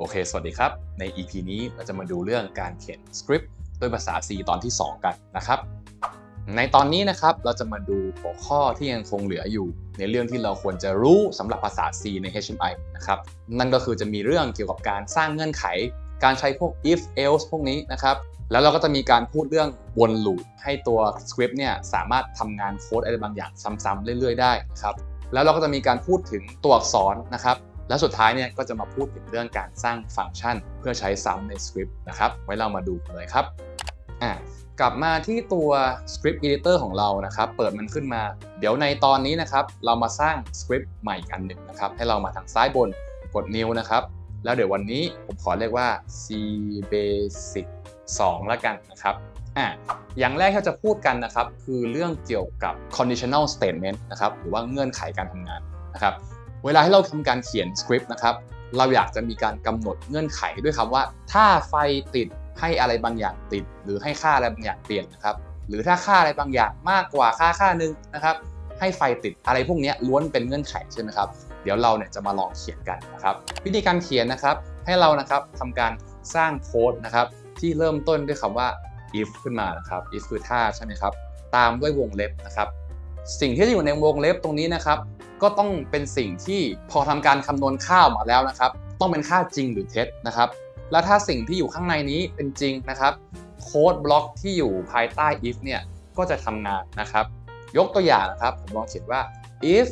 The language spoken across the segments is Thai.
โอเค สวัสดีครับ ใน EP นี้เราจะมาดูเรื่องการเขียนสคริปต์ด้วยภาษา C ตอนที่ 2 กันนะครับ ในตอนนี้นะครับเราจะมาดูหัวข้อที่ยังคงเหลืออยู่ ในเรื่องที่เราควรจะรู้สำหรับภาษา C ใน HTML นะครับ นั่นก็คือจะมีเรื่องเกี่ยวกับการสร้างเงื่อนไข การใช้พวก if else พวกนี้นะครับ แล้วเราก็จะมีการพูดเรื่องวนลูปให้ตัวสคริปต์เนี่ยสามารถทำงานโค้ดอะไรบางอย่างซ้ำๆเรื่อยๆได้นะครับแล้วเราก็จะมีการพูดถึงตัวอักษรนะครับ และสุดท้ายเนี่ยก็จะมาพูดถึงเรื่องการสร้างฟังก์ชัน เพื่อใช้ซ้ำในสคริปต์นะครับไว้เรามาดูกันเลยครับอะกลับมาที่ตัว Script Editor ของเรานะครับ เปิดมันขึ้นมา เดี๋ยวในตอนนี้นะครับ เรามาสร้างสคริปต์ใหม่อันหนึ่งนะครับ ให้เรามาทางซ้ายบนกด New นะครับ แล้วเดี๋ยววันนี้ผมขอเรียกว่า C Basic 2แล้วกันนะครับอะอย่างแรกที่จะพูดกันนะครับ คือเรื่องเกี่ยวกับ conditional statement นะครับ หรือว่าเงื่อนไขการทำงานนะครับ เวลาที่เราทำการเขียนสคริปต์นะครับ เราอยากจะมีการกำหนดเงื่อนไขด้วยคำว่า ถ้าไฟติดให้อะไรบางอย่างติด หรือให้ค่าอะไรบางอย่างเปลี่ยนนะครับ หรือถ้าค่าอะไรบางอย่างมากกว่าค่าค่าหนึ่งนะครับ ให้ไฟติดอะไรพวกนี้ล้วนเป็นเงื่อนไขใช่ไหมครับ เดี๋ยวเราเนี่ยจะมาลองเขียนกันนะครับ วิธีการเขียนนะครับ ให้เรานะครับทำการสร้างโค้ดนะครับ ที่เริ่มต้นด้วยคำว่า if ขึ้นมานะครับ if คือถ้าใช่ไหมครับ ตามด้วยวงเล็บนะครับ สิ่งที่อยู่ในวงเล็บตรงนี้นะครับ ก็ต้องเป็นสิ่งที่พอทำการคำนวณค่าออกมาแล้วนะครับ ต้องเป็นค่าจริงหรือเท็จนะครับ แล้วถ้าสิ่งที่อยู่ข้างในนี้เป็นจริงนะครับโค้ดบล็อกที่อยู่ภายใต้ if เนี่ยก็จะทำงานนะครับ ยกตัวอย่างนะครับผมลองเขียนว่า if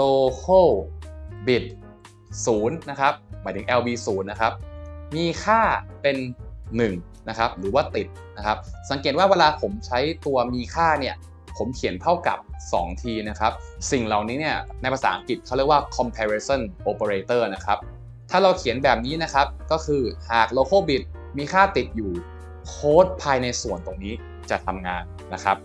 local bit 0นะครับหมายถึง lb 0นะครับมีค่าเป็น 1 นะครับ หรือว่าติดนะครับ สังเกตว่าเวลาผมใช้ตัวมีค่าเนี่ย ผมเขียนเท่ากับ 2 ทีนะครับ สิ่งเหล่านี้เนี่ยในภาษาอังกฤษเขาเรียกว่า comparison operator นะครับ ถ้าเราเขียนแบบนี้นะครับ ก็คือหาก local bit มีค่าติดอยู่โค้ดภายในส่วนตรงนี้จะทำงานนะครับ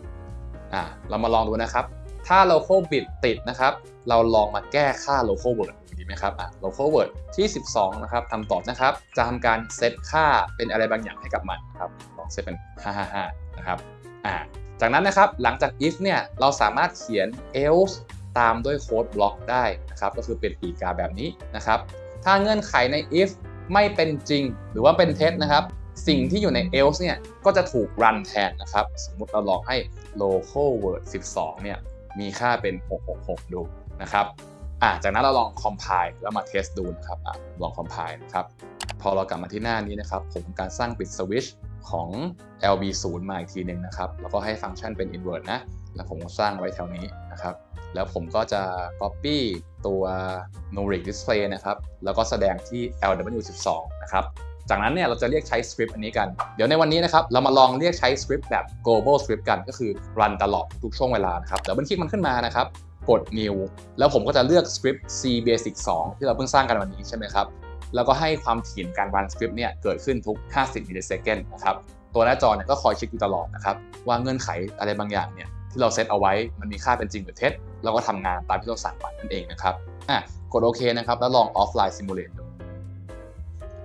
อ่าเรามาลองดูนะครับ ถ้า local bit ติดนะครับ เราลองมาแก้ค่า local word ดีไหมครับอะ local word ที่ 12 นะครับทำต่อนะครับ จะทำการเซตค่าเป็นอะไรบางอย่างให้กับมันครับ ลองเซตเป็น 555 นะครับอ่า จากนั้นนะครับหลังจาก if เนี่ยเราสามารถเขียน else ตามด้วยโค้ดบล็อกได้นะครับก็คือเป็นปีกาแบบนี้นะครับ ถ้าเงื่อนไขใน if ไม่เป็นจริงหรือว่าเป็นเท็จนะครับ สิ่งที่อยู่ใน else เนี่ยก็จะถูกรันแทนนะครับ สมมุติเราลองให้ local word 12 เนี่ยมีค่าเป็น 666 ดูนะครับอะจากนั้นเราลอง compile แล้วมา test ดูนะครับอะลอง compile นะครับ พอเรากลับมาที่หน้านี้นะครับ ผมการสร้างปิดสวิช ของ lb0 มาอีกทีหนึ่งนะครับ แล้วก็ให้ฟังก์ชันเป็น invert นะ แล้วผมก็สร้างไว้แถวนี้นะครับ แล้วผมก็จะ copy ตัว numeric display นะครับ แล้วก็แสดงที่ lw12 นะครับ จากนั้นเนี่ยเราจะเรียกใช้สคริปต์อันนี้กัน เดี๋ยวในวันนี้นะครับ เรามาลองเรียกใช้สคริปต์แบบ global script กัน ก็คือ run ตลอดทุกช่วงเวลานะครับ เดี๋ยวบันคลิกมันขึ้นมานะครับ กด new แล้วผมก็จะเลือกสคริปต์ c basic 2 ที่เราเพิ่งสร้างกันวันนี้ใช่ไหมครับ แล้วก็ให้ความถี่การรันสคริปต์เนี่ยเกิดขึ้นทุก 50มิลลิเซคันนะครับ ตัวหน้าจอเนี่ยก็คอยเช็คอยู่ตลอดนะครับ ว่าเงื่อนไขอะไรบางอย่างเนี่ยที่เราเซตเอาไว้มันมีค่าเป็นจริงหรือเท็จเราก็ทำงานตามที่เราสั่งไว้นั่นเองนะครับอะกดโอเคนะครับ แล้วลอง offline simulate ดู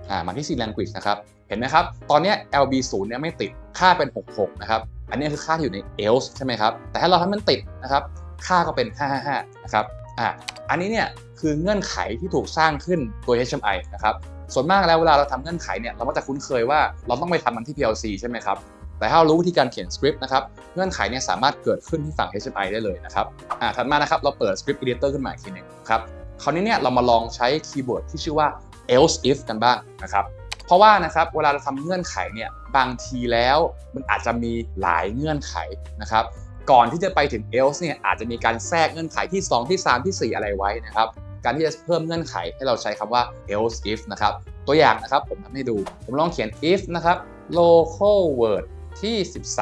อ่ามาที่ C language นะครับ เห็นไหมครับ ตอนนี้ lb0 เนี่ยไม่ติดค่าเป็น 66 นะครับ อันนี้คือค่าที่อยู่ใน else ใช่ไหมครับ แต่ถ้าเราทำมันติดนะครับ ค่าก็เป็น 555 นะครับ อ่าอันนี้เนี่ยคือเงื่อนไขที่ถูกสร้างขึ้นโดย HMI นะครับส่วนมากแล้วเวลาเราทำเงื่อนไขเนี่ยเราก็จะคุ้นเคยว่าเราต้องไปทำมันที่ PLC ใช่ไหมครับแต่ถ้าเรารู้วิธีการเขียนสคริปต์นะครับเงื่อนไขเนี่ยสามารถเกิดขึ้นที่ฝั่ง HMI ได้เลยนะครับอ่าถัดมานะครับเราเปิด Script Editor ขึ้นมาอีกทีหนึงครับคราวนี้เนี่ยเรามาลองใช้คีย์เวิร์ดที่ชื่อว่า else if กันบ้างนะครับเพราะว่านะครับเวลาเราทำเงื่อนไขเนี่ยบางทีแล้วมันอาจจะมีหลายเงื่อนไขนะครับ ก่อนที่จะไปถึง else เนี่ยอาจจะมีการแทรกเงื่อนไขที่ 2 ที่ 3 ที่ 4 อะไรไว้นะครับ การที่จะเพิ่มเงื่อนไขให้เราใช้คำว่า else if นะครับ ตัวอย่างนะครับผมทำให้ดู ผมลองเขียน if นะครับ local word ที่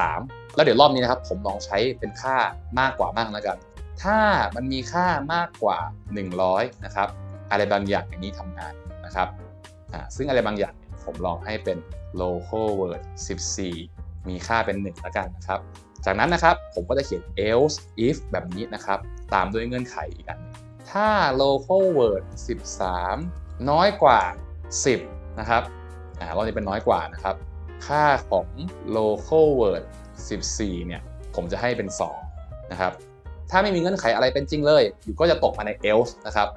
13 แล้วเดี๋ยวรอบนี้นะครับผมลองใช้เป็นค่ามากกว่ามากแล้วกัน ถ้ามันมีค่ามากกว่า 100 นะครับ อะไรบางอย่างอย่างนี้ทำงานนะครับอ่าซึ่งอะไรบางอย่างผมลองให้เป็น local word 14 มีค่าเป็น 1 แล้วกันนะครับ จากนั้นนะครับผมก็จะเขียน else if แบบนี้นะครับ ตามด้วยเงื่อนไขอีกอันถ้า local word 13 น้อยกว่า 10 นะครับอ่ารอบนี้เป็นน้อยกว่านะครับ ค่าของ local word 14 เนี่ย ผมจะให้เป็น 2 นะครับ ถ้าไม่มีเงื่อนไขอะไรเป็นจริงเลย อยู่ก็จะตกมาใน else นะครับ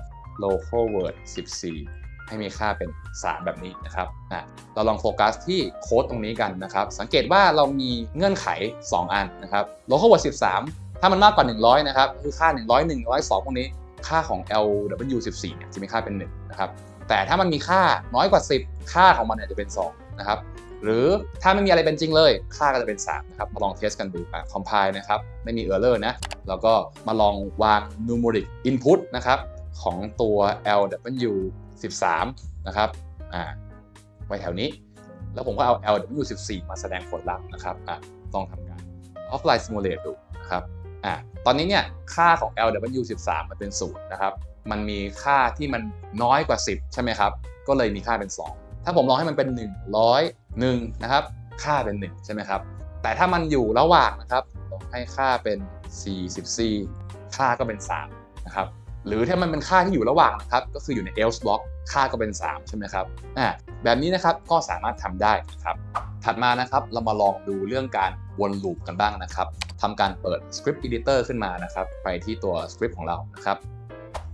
local word 14 ให้มีค่าเป็น 3 แบบนี้นะครับอะเราลองโฟกัสที่โค้ดตรงนี้กันนะครับ สังเกตว่าเรามีเงื่อนไข 2 อันนะครับ local word 13 ถ้ามันมากกว่า 100 นะครับ คือค่า 100 102 พวกนี้ ค่าของ LW14 เนี่ยจะมีค่าเป็น1นะครับ แต่ถ้ามันมีค่าน้อยกว่า 10 ค่าของมันเนี่ยจะเป็น2นะครับ หรือถ้าไม่มีอะไรเป็นจริงเลย ค่าก็จะเป็น3นะครับ มาลองเทสกันดูอะ compile นะครับ ไม่มี error นะ แล้วก็มาลองวาง numeric input นะครับของตัว L W 13 นะครับอ่าไว้แถวนี้ แล้วผมก็เอา LW14 มาแสดงผลลัพธ์นะครับอะต้องทำการ offline simulate ดูนะครับอะตอนนี้เนี่ยค่าของ LW13 มันเป็น0นย์นะครับ มันมีค่าที่มันน้อยกว่า 10 ใช่ไหมครับ ก็เลยมีค่าเป็น 2 ถ้าผมลองให้มันเป็น 101นะครับ ค่าเป็น 1 ใช่ไหมครับ แต่ถ้ามันอยู่ระหว่างนะครับลองให้ค่าเป็น44ค่าก็เป็น3นะครับ หรือถ้ามันเป็นค่าที่อยู่ระหว่างนะครับก็คืออยู่ใน else block ค่าก็เป็น 3 ใช่ไหมครับอ่าแบบนี้นะครับก็สามารถทำได้นะครับถัดมานะครับเรามาลองดูเรื่องการวนลูปกันบ้างนะครับทำการเปิด Script Editor ขึ้นมานะครับไปที่ตัว Script ของเรานะครับ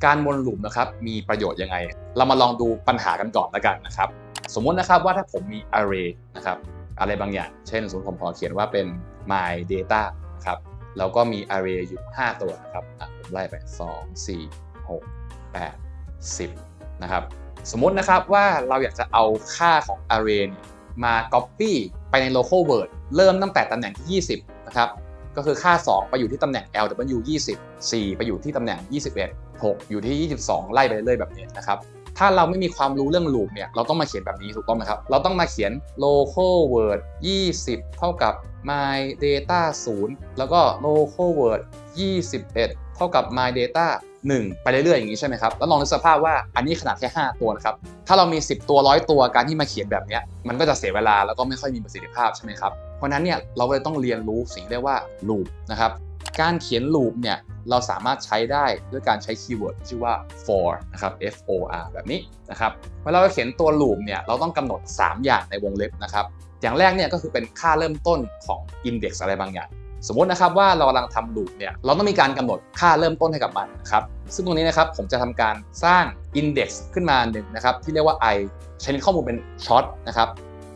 การวนลูปนะครับมีประโยชน์ยังไง เรามาลองดูปัญหากันก่อนแล้วกันนะครับสมมตินะครับว่าถ้าผมมี array นะครับอะไรบางอย่าง เช่นสมมติผมขอเขียนว่าเป็น my data นะครับ แล้วก็มี array อยู่ 5 ตัวนะครับอะผมไล่ไป 2 4 6 8 10 นะครับ สมมตินะครับว่าเราอยากจะเอาค่าของ array เนี่ยมา copy ไปใน local word เริ่มตั้งแต่ตำแหน่งที่ 20 นะครับ ก็คือค่า 2 ไปอยู่ที่ตำแหน่ง LW 20 4 ไปอยู่ที่ตำแหน่ง 21 6 อยู่ที่ 22 ไล่ไปเรื่อยๆแบบนี้นะครับ ถ้าเราไม่มีความรู้เรื่อง loop เนี่ยเราต้องมาเขียนแบบนี้ถูกต้องไหมครับ เราต้องมาเขียน local word 20 เท่ากับ my data 0 แล้วก็ local word 21 เท่ากับ my data 1 ไปเรื่อยๆอย่างนี้ใช่ไหมครับ แล้วลองนึกสภาพว่าอันนี้ขนาดแค่ 5 ตัวนะครับ ถ้าเรามี 10 ตัวร้อยตัวการที่มาเขียนแบบนี้มันก็จะเสียเวลาแล้วก็ไม่ค่อยมีประสิทธิภาพใช่ไหมครับ เพราะนั้นเนี่ยเราเลยต้องเรียนรู้สิ่งเรียกว่า loop นะครับ การเขียน loop เนี่ย เราสามารถใช้ได้ด้วยการใช้คีย์เวิร์ดที่ชื่อว่า for นะครับ f o r แบบนี้นะครับเวลาเราเขียนตัว loop เนี่ยเราต้องกำหนด 3 อย่างในวงเล็บนะครับอย่างแรกเนี่ยก็คือเป็นค่าเริ่มต้นของ index อะไรบางอย่าง สมมตินะครับว่าเรากำลังทำ loop เนี่ยเราต้องมีการกำหนดค่าเริ่มต้นให้กับมันนะครับซึ่งตรงนี้นะครับผมจะทำการสร้าง index ขึ้นมาหนึ่งนะครับที่เรียกว่า i ใช้ข้อมูลเป็น short นะครับ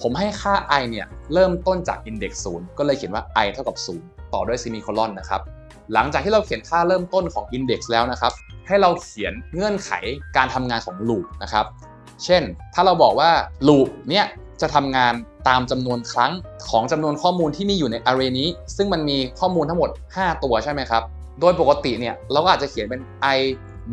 ผมให้ค่า i เนี่ยเริ่มต้นจาก index 0 ก็เลยเขียนว่า i เท่ากับ 0 ต่อด้วย semicolon นะครับ หลังจากที่เราเขียนค่าเริ่มต้นของ index แล้วนะครับ ให้เราเขียนเงื่อนไขการทำงานของ loop นะครับ เช่น ถ้าเราบอกว่า loop เนี่ยจะทำงานตามจำนวนครั้งของจำนวนข้อมูลที่มีอยู่ใน array นี้ ซึ่งมันมีข้อมูลทั้งหมด 5 ตัวใช่ไหมครับ โดยปกติเนี่ยเราก็อาจจะเขียนเป็น i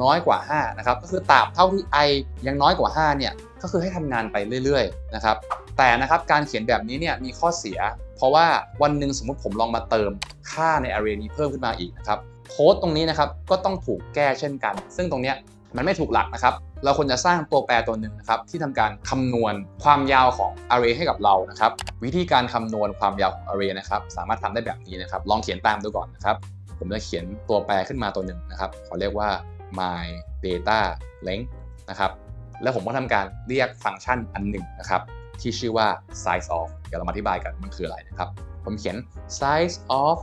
น้อยกว่า 5 นะครับ ก็คือตราบเท่าที่ i ยังน้อยกว่า 5 เนี่ย ก็คือให้ทำงานไปเรื่อย ๆ นะครับ แต่นะครับ การเขียนแบบนี้เนี่ยมีข้อเสีย เพราะว่าวันหนึ่งสมมติผมลองมาเติมค่าใน array นี้เพิ่มขึ้นมาอีกนะครับโค้ดตรงนี้นะครับก็ต้องถูกแก้เช่นกัน ซึ่งตรงเนี้ยมันไม่ถูกหลักนะครับ เราควรจะสร้างตัวแปรตัวหนึ่งนะครับที่ทำการคำนวณความยาวของ array ให้กับเรานะครับ วิธีการคำนวณความยาวของ array นะครับ สามารถทำได้แบบนี้นะครับ ลองเขียนตามดูก่อนนะครับ ผมจะเขียนตัวแปรขึ้นมาตัวหนึ่งนะครับขาเรียกว่า my data length นะครับ แล้วผมก็ทำการเรียกฟังก์ชันอันหนึ่งนะครับ ที่ชื่อว่า size of เดี๋ยวเรามาอธิบายกันมันคืออะไรนะครับ ผมเขียน size of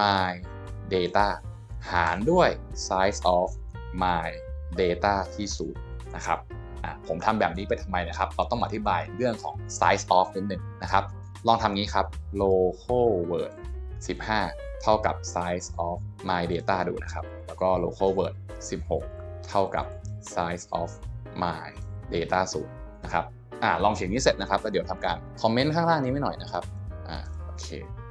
my data หารด้วย size of my data ที่ศูนย์นะครับผมทำแบบนี้ไปทำไมนะครับ เราต้องอธิบายเรื่องของ size of นิดหนึ่งนะครับ ลองทำงี้ครับ local word 15 เท่ากับ size of my data ดูนะครับ แล้วก็ local word 16 เท่ากับ size of my data 0นะครับ อ่าลองเขียนนี้เสร็จนะครับแล้วเดี๋ยวทำการคอมเมนต์ข้างล่างนี้ไม่หน่อยนะครับอ่าโอเค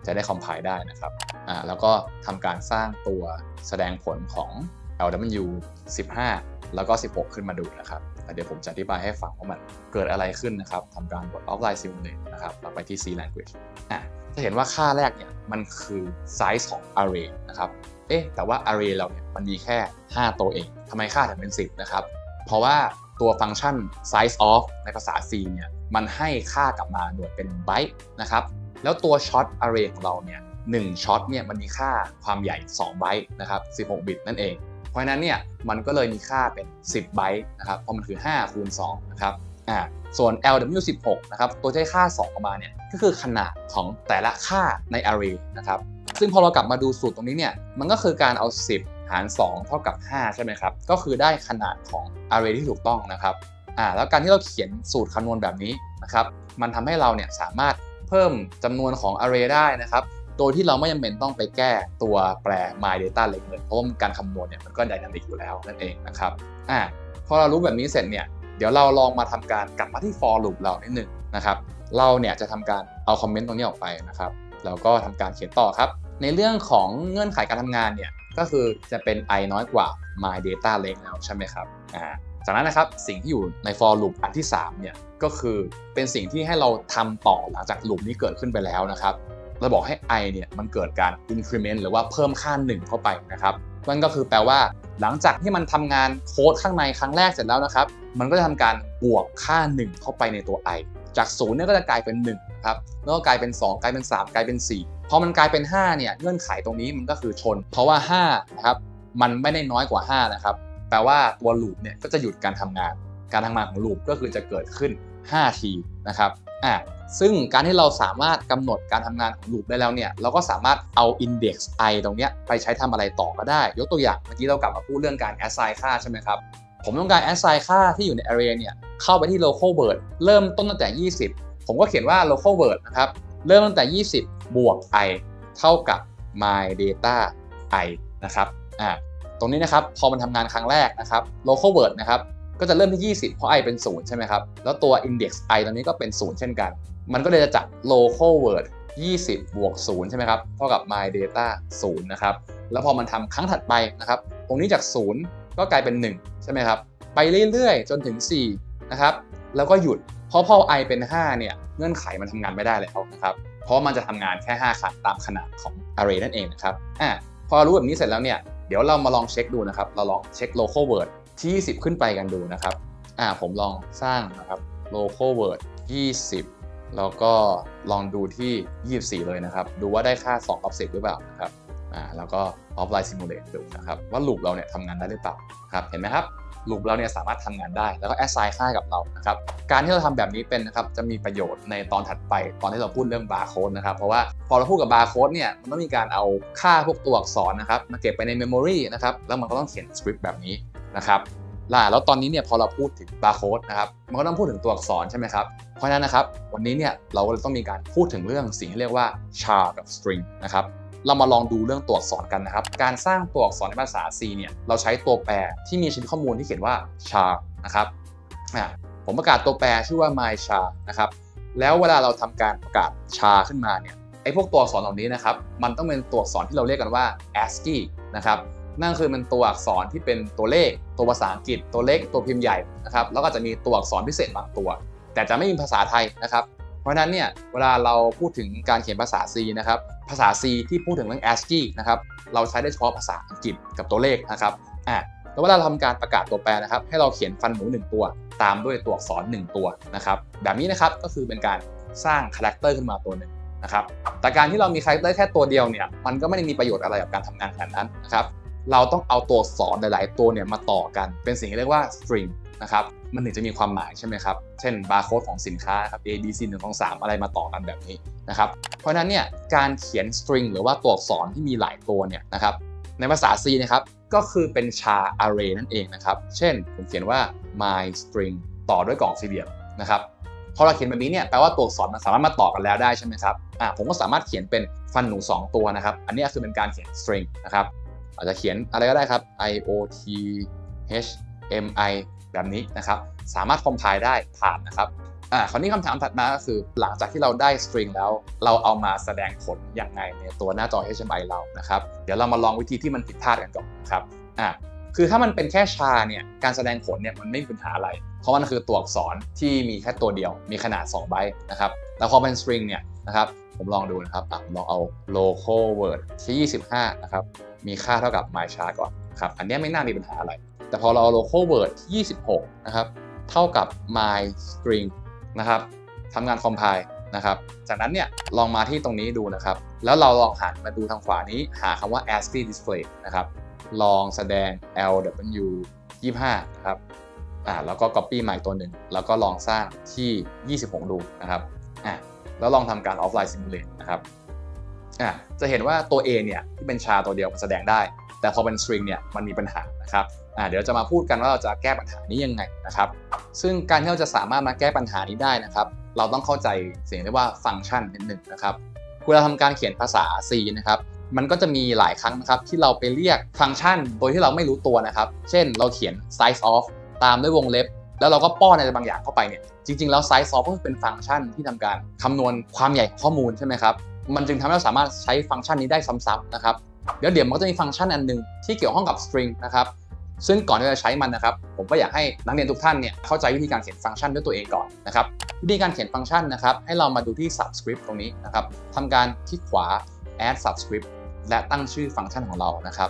จะได้คอมไพล์ได้นะครับอ่าแล้วก็ทำการสร้างตัวแสดงผลของ LW 15 แล้วก็ 16 ขึ้นมาดูนะครับเดี๋ยวผมจะอธิบายให้ฟังว่ามันเกิดอะไรขึ้นนะครับทำการบด offline simulate นะครับเราไปที่ C language อะจะเห็นว่าค่าแรกเนี่ยมันคือ size ของ array นะครับ เอ๊ะแต่ว่า array เราเนี่ยมันมีแค่ 5 ตัวเองทำไมค่าถึงเป็น 10 นะครับ เพราะว่า ตัวฟังก์ชัน size of ในภาษา C เนี่ยมันให้ค่ากลับมาหน่วยเป็นไบต์นะครับแล้วตัว short array ของเราเนี่ย1ช็อตเนี่ยมันมีค่าความใหญ่ 2 ไบต์นะครับ16 บิตนั่นเอง เพราะฉะนั้นเนี่ยมันก็เลยมีค่าเป็น 10 ไบต์นะครับเพราะมันคือ 5 คูณ2นะครับอ่าส่วน LW16 นะครับตัวที่ให้ค่า 2 ออกมาเนี่ยก็คือขนาดของแต่ละค่าใน array นะครับซึ่งพอเรากลับมาดูสูตรตรงนี้เนี่ยมันก็คือการเอา 10 หาร 2 เท่ากับ 5 ใช่ไหมครับ ก็คือได้ขนาดของ array ที่ถูกต้องนะครับอ่าแล้วการที่เราเขียนสูตรคำนวณแบบนี้นะครับมันทำให้เราเนี่ยสามารถเพิ่มจำนวนของ array ได้นะครับ โดยที่เราไม่จำเป็นต้องไปแก้ตัวแปร my data length เลยเพราะว่าการคำนวณเนี่ยมันก็ dynamic อยู่แล้วนั่นเองนะครับอ่าพอเรารู้แบบนี้เสร็จเนี่ยเดี๋ยวเราลองมาทำการกลับมาที่ for loop เรานิดนึงนะครับเราเนี่ยจะทำการเอาคอมเมนต์ตรงนี้ออกไปนะครับแล้วก็ทำการเขียนต่อครับ ในเรื่องของเงื่อนไขการทำงานเนี่ย ก็คือจะเป็น i น้อยกว่า my data length แล้วใช่ไหมครับอ่าจากนั้นนะครับสิ่งที่อยู่ใน for loop อันที่3เนี่ยก็คือเป็นสิ่งที่ให้เราทำต่อหลังจาก loop นี้เกิดขึ้นไปแล้วนะครับเราบอกให้ i เนี่ยมันเกิดการ increment หรือว่าเพิ่มค่า1เข้าไปนะครับมันก็คือแปลว่า หลังจากที่มันทำงานโค้ดข้างในครั้งแรกเสร็จแล้วนะครับ มันก็จะทำการบวกค่า 1 เข้าไปในตัว i จาก0เนี่ยก็จะกลายเป็น 1 ครับแล้วก็กลายเป็น 2 กลายเป็น 3 กลายเป็น 4 พอมันกลายเป็น 5 เนี่ย เงื่อนไขตรงนี้มันก็คือชน เพราะว่า5นะครับ มันไม่ได้น้อยกว่า 5 นะครับ แปลว่าตัวลูปเนี่ยก็จะหยุดการทำงาน การทำงานของลูปก็คือจะเกิดขึ้น 5 ทีนะครับ อะซึ่งการที่เราสามารถกำหนดการทำงานของลูปได้แล้วเนี่ย เราก็สามารถเอา index i ตรงเนี้ยไปใช้ทำอะไรต่อก็ได้ ยกตัวอย่าง เมื่อกี้เรากลับมาพูดเรื่องการ assign ค่าใช่ไหมครับ ผมต้องการ assign ค่าที่อยู่ใน array เนี่ย เข้าไปที่ local word เริ่มต้นตั้งแต่ 20 ผมก็เขียนว่า local word นะครับ เริ่มตั้งแต่ 20 บวก i เท่ากับ my data i นะครับอ่าตรงนี้นะครับพอมันทำงานครั้งแรกนะครับ local word นะครับก็จะเริ่มที่ 20 เพราะ i เป็น 0 ใช่ไหมครับ แล้วตัว index i ตรงนี้ก็เป็น 0 เช่นกัน มันก็เลยจะจับ local word 20 บวก 0 ใช่ไหมครับ เท่ากับ my data 0 นะครับ แล้วพอมันทำครั้งถัดไปนะครับ ตรงนี้จาก 0 ก็กลายเป็น 1 ใช่ไหมครับ ไปเรื่อยๆ จนถึง 4 นะครับ แล้วก็หยุด ราะพอ i เป็น 5 เนี่ยเงื่อนไขมันทำงานไม่ได้แล้วนะครับ เพราะมันจะทำงานแค่ 5ครั้งตามขนาดของ array นั่นเองนะครับอ่าพอรู้แบบนี้เสร็จแล้วเนี่ยเดี๋ยวเรามาลองเช็คดูนะครับ เราลองเช็ค local word ที่ 20 ขึ้นไปกันดูนะครับอ่าผมลองสร้างนะครับ local word 20 แล้วก็ลองดูที่ 24 เลยนะครับ ดูว่าได้ค่า2กับ10 หรือเปล่านะครับอ่าแล้วก็ offline simulate ดูนะครับ ว่า loop เราเนี่ยทำงานได้หรือเปล่าครับเห็นไหมครับ ลูปเราเนี่ยสามารถทำงานได้ แล้วก็ assign ค่ากับเรานะครับการที่เราทำแบบนี้เป็นนะครับจะมีประโยชน์ในตอนถัดไป ตอนที่เราพูดเรื่อง barcode นะครับเพราะว่าพอเราพูดกับ barcode เนี่ยมันต้องมีการเอาค่าพวกตัวอักษรนะครับมาเก็บไปใน memory นะครับแล้วมันก็ต้องเขียน script แบบนี้นะครับล่ะแล้วตอนนี้เนี่ยพอเราพูดถึง barcode นะครับมันก็ต้องพูดถึงตัวอักษรใช่ไหมครับเพราะฉะนั้นนะครับวันนี้เนี่ยเราก็เลยต้องมีการพูดถึงเรื่องสิ่งที่เรียกว่า char กับ string นะครับ เรามาลองดูเรื่องตัวอักษรกันนะครับ การสร้างตัวอักษรในภาษา C เนี่ย เราใช้ตัวแปรที่มีชิ้นข้อมูลที่เขียนว่า char นะครับผมประกาศตัวแปรชื่อว่า my char นะครับ แล้วเวลาเราทำการประกาศ char ขึ้นมาเนี่ย ไอ้พวกตัวอักษรเหล่านี้นะครับ มันต้องเป็นตัวอักษรที่เราเรียกกันว่า ASCII นะครับ นั่นคือเป็นตัวอักษรที่เป็นตัวเลข ตัวภาษาอังกฤษ ตัวเล็ก ตัวพิมพ์ใหญ่นะครับ แล้วก็จะมีตัวอักษรพิเศษบางตัว แต่จะไม่มีภาษาไทยนะครับ เพราะฉะนั้นเนี่ย เวลาเราพูดถึงการเขียนภาษา C นะครับ ภาษา C ที่พูดถึงเรื่อง ASCII นะครับ เราใช้ได้เฉพาะภาษาอังกฤษกับตัวเลขนะครับอะแล้วเวลาเราทำการประกาศตัวแปรนะครับ ให้เราเขียนฟันหมู 1 ตัว ตามด้วยตัวอักษร 1 ตัวนะครับ แบบนี้นะครับก็คือเป็นการสร้างคาแรคเตอร์ขึ้นมาตัวหนึ่งนะครับ แต่การที่เรามีคาแรคเตอร์แค่ตัวเดียวเนี่ย มันก็ไม่ได้มีประโยชน์อะไรกับการทำงานขนาดนั้นนะครับ เราต้องเอาตัวอักษรหลาย ๆ ตัวเนี่ยมาต่อกัน เป็นสิ่งที่เรียกว่า string นะครับมันถึงจะมีความหมายใช่ไหมครับ เช่นบาร์โค้ดของสินค้าครับ A B C 1 2 3 อะไรมาต่อกันแบบนี้นะครับเพราะฉะนั้นเนี่ยการเขียน string หรือว่าตัวอักษรที่มีหลายตัวเนี่ยนะครับในภาษา C นะครับก็คือเป็น char array นั่นเองนะครับเช่นผมเขียนว่า my string ต่อด้วยกล่องสี่เหลี่ยมนะครับพอเราเขียนแบบนี้เนี่ยแปลว่าตัวอักษรมันสามารถมาต่อกันแล้วได้ใช่ไหมครับอ่าผมก็สามารถเขียนเป็นฟันหนู 2 ตัวนะครับ อันนี้คือเป็นการเขียน string นะครับอาจจะเขียนอะไรก็ได้ครับ i o t h m i แบบนี้นะครับ สามารถคอมไพล์ได้ผ่านนะครับอ่าคราวนี้คำถามถัดมาก็คือหลังจากที่เราได้ string แล้ว เราเอามาแสดงผลยังไงในตัวหน้าจอ HMI เรานะครับ เดี๋ยวเรามาลองวิธีที่มันผิดพลาดกันก่อนนะครับอ่าคือถ้ามันเป็นแค่ชาเนี่ยการแสดงผลเนี่ยมันไม่มีปัญหาอะไร เพราะมันคือตัวอักษรที่มีแค่ตัวเดียว มีขนาด2ไบนะครับแล้วพอเป็น string เนี่ยนะครับผมลองดูนะครับอะผมลองเอา local word ที่ 25 นะครับ มีค่าเท่ากับ my char ก่อนครับ อันนี้ไม่น่ามีปัญหาอะไร แต่พอเราเอา local word ที่26 นะครับ เท่ากับ my string นะครับทำงาน compile นะครับ จากนั้นเนี่ยลองมาที่ตรงนี้ดูนะครับ แล้วเราลองหันมาดูทางขวานี้หาคำว่า ASCII display นะครับ ลองแสดง LW 25 นะครับอ่าแล้วก็ copy ใหม่ตัวหนึ่ง แล้วก็ลองสร้างที่ 26 ดูนะครับอ่าแล้วลองทำการ offline simulate นะครับอ่าจะเห็นว่าตัว A เนี่ยที่เป็นชาตัวเดียวมันแสดงได้ แต่พอเป็น string เนี่ยมันมีปัญหานะครับ เดี๋ยวจะมาพูดกันว่าเราจะแก้ปัญหานี้ยังไงนะครับ ซึ่งการที่เราจะสามารถมาแก้ปัญหานี้ได้นะครับ เราต้องเข้าใจสิ่งที่เรียกว่าฟังก์ชันนิดหนึ่งนะครับเวลาทำการเขียนภาษา C นะครับ มันก็จะมีหลายครั้งนะครับที่เราไปเรียกฟังก์ชันโดยที่เราไม่รู้ตัวนะครับ เช่นเราเขียน size of ตามด้วยวงเล็บ แล้วเราก็ป้อนอะไรบางอย่างเข้าไปเนี่ย จริงๆ แล้ว size of ก็คือเป็นฟังก์ชันที่ทำการคำนวณความใหญ่ของข้อมูลใช่ไหมครับ มันจึงทำให้เราสามารถใช้ฟังก์ชันนี้ได้ซ้ำๆนะครับ เดี๋ยวเดี๋ยวมันก็จะมีฟังก์ชันอันหนึ่งที่เกี่ยวข้องกับ string นะครับ ซึ่งก่อนที่จะใช้มันนะครับ ผมก็อยากให้นักเรียนทุกท่านเนี่ยเข้าใจวิธีการเขียนฟังก์ชันด้วยตัวเองก่อนนะครับวิธีการเขียนฟังก์ชันนะครับให้เรามาดูที่ subscript ตรงนี้นะครับทำการคลิกขวา add subscript และตั้งชื่อฟังก์ชันของเรานะครับ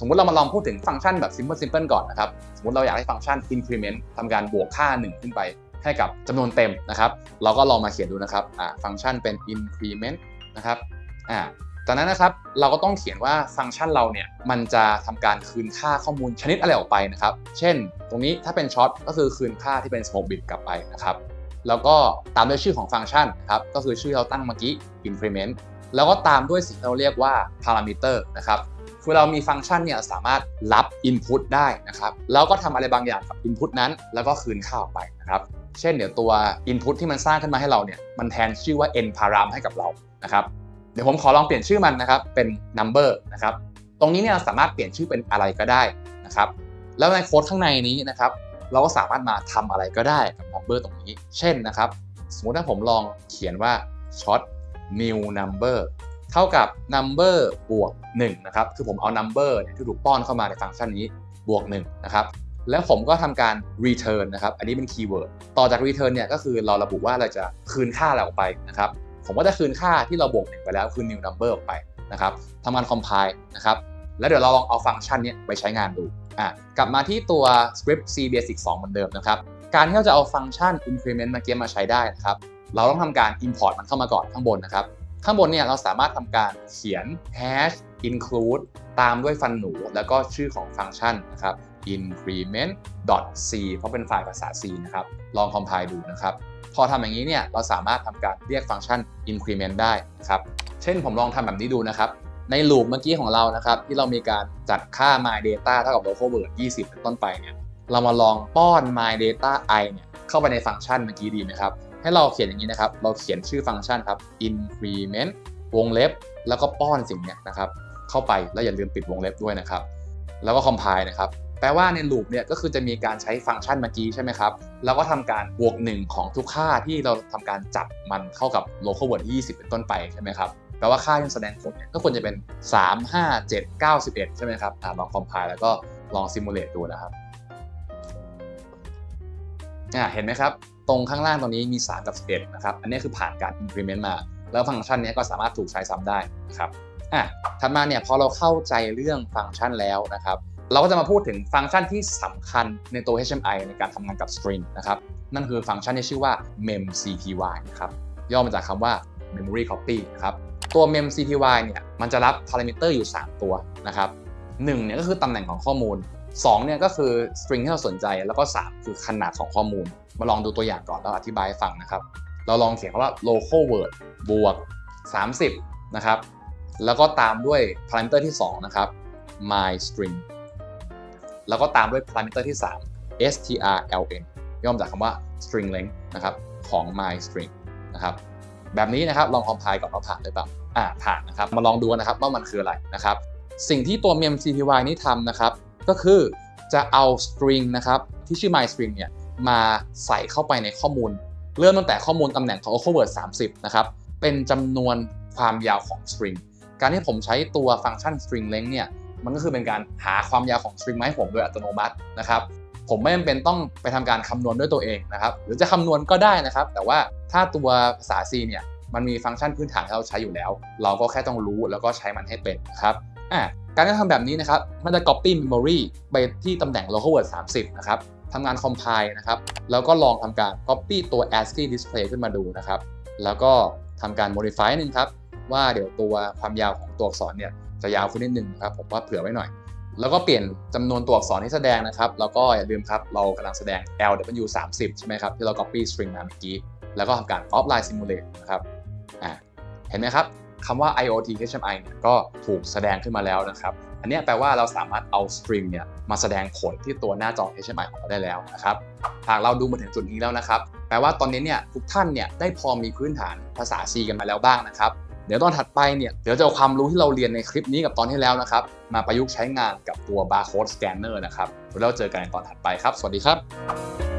สมมติเรามาลองพูดถึงฟังก์ชันแบบ simple simple ก่อนนะครับสมมติเราอยากให้ฟังก์ชัน increment ทำการบวกค่า 1 ขึ้นไปให้กับจำนวนเต็มนะครับ เราก็ลองมาเขียนดูนะครับฟังก์ชันเป็น increment นะครับ จากนั้นนะครับเราก็ต้องเขียนว่าฟังก์ชันเราเนี่ยมันจะทำการคืนค่าข้อมูลชนิดอะไรออกไปนะครับ เช่น ตรงนี้ถ้าเป็นช็อตก็คือคืนค่าที่เป็น16บิตกลับไปนะครับแล้วก็ตามด้วยชื่อของฟังก์ชันนะครับก็คือชื่อเราตั้งเมื่อกี้ increment แล้วก็ตามด้วยสิ่งที่เราเรียกว่า parameter นะครับคือเรามีฟังก์ชันเนี่ยสามารถรับ Input ได้นะครับแล้วก็ทำอะไรบางอย่างกับ Input นั้น แล้วก็คืนค่าออกไปนะครับเช่นเดี๋ยวตัว Input ที่มันสร้างขึ้นมาให้เราเนี่ยมันแทนชื่อว่า n param ให้กับเรานะครับ เดี๋ยวผมขอลองเปลี่ยนชื่อมันนะครับเป็น number นะครับตรงนี้เนี่ยเราสามารถเปลี่ยนชื่อเป็นอะไรก็ได้นะครับแล้วในโค้ดข้างในนี้นะครับเราก็สามารถมาทำอะไรก็ได้กับ number ตรงนี้ เช่นนะครับ สมมติถ้าผมลองเขียนว่า short new number เท่ากับ number บวก1นะครับคือผมเอา number เนี่ยที่ถูกป้อนเข้ามาในฟังก์ชันนี้บวก1นะครับแล้วผมก็ทำการ return นะครับ อันนี้เป็นคีย์เวิร์ด ต่อจาก return เนี่ยก็คือเราระบุว่าเราจะคืนค่าอะไรออกไปนะครับ ผมก็จะคืนค่าที่เราบวก1ไปแล้วคือ new number ออกไปนะครับทำงาน compile นะครับแล้วเดี๋ยวเราลองเอาฟังก์ชันนี้ไปใช้งานดูอะกลับมาที่ตัว script C basic 2เหมือนเดิมนะครับการที่เราจะเอาฟังก์ชัน increment มาเก็บมาใช้ได้นะครับเราต้องทำการ import มันเข้ามาก่อนข้างบนนะครับข้างบนเนี่ยเราสามารถทำการเขียน hash include ตามด้วยฟันหนู แล้วก็ชื่อของฟังก์ชันนะครับ increment c เพราะเป็นไฟล์ภาษา C นะครับ ลอง compile ดูนะครับ พอทำอย่างนี้เนี่ยเราสามารถทำการเรียกฟังก์ชัน increment ได้นะครับ เช่นผมลองทำแบบนี้ดูนะครับ ในลูปเมื่อกี้ของเรานะครับ ที่เรามีการจัดค่า my data เท่ากับ local word 20 เป็นต้นไปเนี่ยเรามาลองป้อน my data i เนี่ยเข้าไปในฟังก์ชันเมื่อกี้ดีไหมครับ ให้เราเขียนอย่างนี้นะครับ เราเขียนชื่อฟังก์ชันครับ increment วงเล็บ แล้วก็ป้อนสิ่งเนี้ยนะครับ เข้าไปแล้วอย่าลืมปิดวงเล็บด้วยนะครับ แล้วก็ compile นะครับ แปลว่าในลูปเนี่ยก็คือจะมีการใช้ฟังก์ชันเมื่อกี้ใช่ไหมครับแล้วก็ทำการบวกหนึ่งของทุกค่าที่เราทำการจับมันเข้ากับ local word ที่20 เป็นต้นไปใช่ไหมครับแปลว่าค่าที่แสดงผลเนี่ยก็ควรจะเป็น 3 5 7 9 11 ใช่ไหมครับอลอง compile แล้วก็ลอง simulate ดูนะครับอ่าเห็นไหมครับ ตรงข้างล่างตรงนี้มี 3 กับ 11 นะครับ อันนี้คือผ่านการ increment มา แล้วฟังก์ชันนี้ก็สามารถถูกใช้ซ้ำได้นะครับอะถัดมาเนี่ยพอเราเข้าใจเรื่องฟังก์ชันแล้วนะครับ เราก็จะมาพูดถึงฟังก์ชันที่สำคัญในตัว HMI ในการทำงานกับ string นะครับ นั่นคือฟังก์ชันที่ชื่อว่า memcpy นะครับย่อมาจากคำว่า memory copy นะครับตัว memcpy เนี่ยมันจะรับ parameter อยู่ 3 ตัวนะครับ1เนี่ยก็คือตำแหน่งของข้อมูล2เนี่ยก็คือ string ที่เราสนใจ แล้วก็ 3 คือขนาดของข้อมูล มาลองดูตัวอย่างก่อนแล้วอธิบายให้ฟังนะครับ เราลองเขียนคำว่า local word บวก 30 นะครับ แล้วก็ตามด้วย parameter ที่ 2 นะครับ my string แล้วก็ตามด้วย parameter ที่ 3 strln ย่อมาจากคำว่า string length นะครับของ my string นะครับแบบนี้นะครับลอง compile ก่อนว่าผ่านหรือเปล่าอ่าผ่านนะครับมาลองดูนะครับว่ามันคืออะไรนะครับ สิ่งที่ตัว memcpy นี้ทำนะครับก็คือจะเอา string นะครับที่ชื่อ my string เนี่ยมาใส่เข้าไปในข้อมูล เริ่มตั้งแต่ข้อมูลตำแหน่งของ local word 30 นะครับเป็นจำนวนความยาวของ string การที่ผมใช้ตัวฟังก์ชัน string length เนี่ย มันก็คือเป็นการหาความยาวของ string มาให้ผมโดยอัตโนมัตินะครับผมไม่จำเป็นต้องไปทำการคำนวณด้วยตัวเองนะครับหรือจะคำนวณก็ได้นะครับ แต่ว่าถ้าตัวภาษา C เนี่ยมันมีฟังก์ชันพื้นฐานที่เราใช้อยู่แล้ว เราก็แค่ต้องรู้แล้วก็ใช้มันให้เป็นครับอะการที่ทำแบบนี้นะครับมันจะ copy memory ไปที่ตำแหน่ง local word 30 นะครับทำงาน compile นะครับแล้วก็ลองทำการ copy ตัว ASCII display ขึ้นมาดูนะครับ แล้วก็ทำการ modify นึงครับ ว่าเดี๋ยวตัวความยาวของตัวอักษรเนี่ย จะยาวขึ้นนิดนึงครับผมว่าเผื่อไว้หน่อย แล้วก็เปลี่ยนจำนวนตัวอักษรที่แสดงนะครับ แล้วก็อย่าลืมครับ เรากำลังแสดง LW 30ใช่ไหมครับที่เรา copy string มาเมื่อกี้ แล้วก็ทำการ offline simulate นะครับอ่าเห็นไหมครับคำว่า IoT HMI เนี่ยก็ถูกแสดงขึ้นมาแล้วนะครับ อันนี้แปลว่าเราสามารถเอาสตริงเนี่ยมาแสดงผลที่ตัวหน้าจอ HMI ของเราได้แล้วนะครับ หากเราดูมาถึงจุดนี้แล้วนะครับ แปลว่าตอนนี้เนี่ยทุกท่านเนี่ยได้พอมีพื้นฐานภาษา C กันมาแล้วบ้างนะครับ เดี๋ยวตอนถัดไปเนี่ยเดี๋ยวจะเอาความรู้ที่เราเรียนในคลิปนี้กับตอนที่แล้วนะครับ มาประยุกต์ใช้งานกับตัวบาร์โค้ดสแกนเนอร์นะครับแล้วเราเจอกันในตอนถัดไปครับ สวัสดีครับ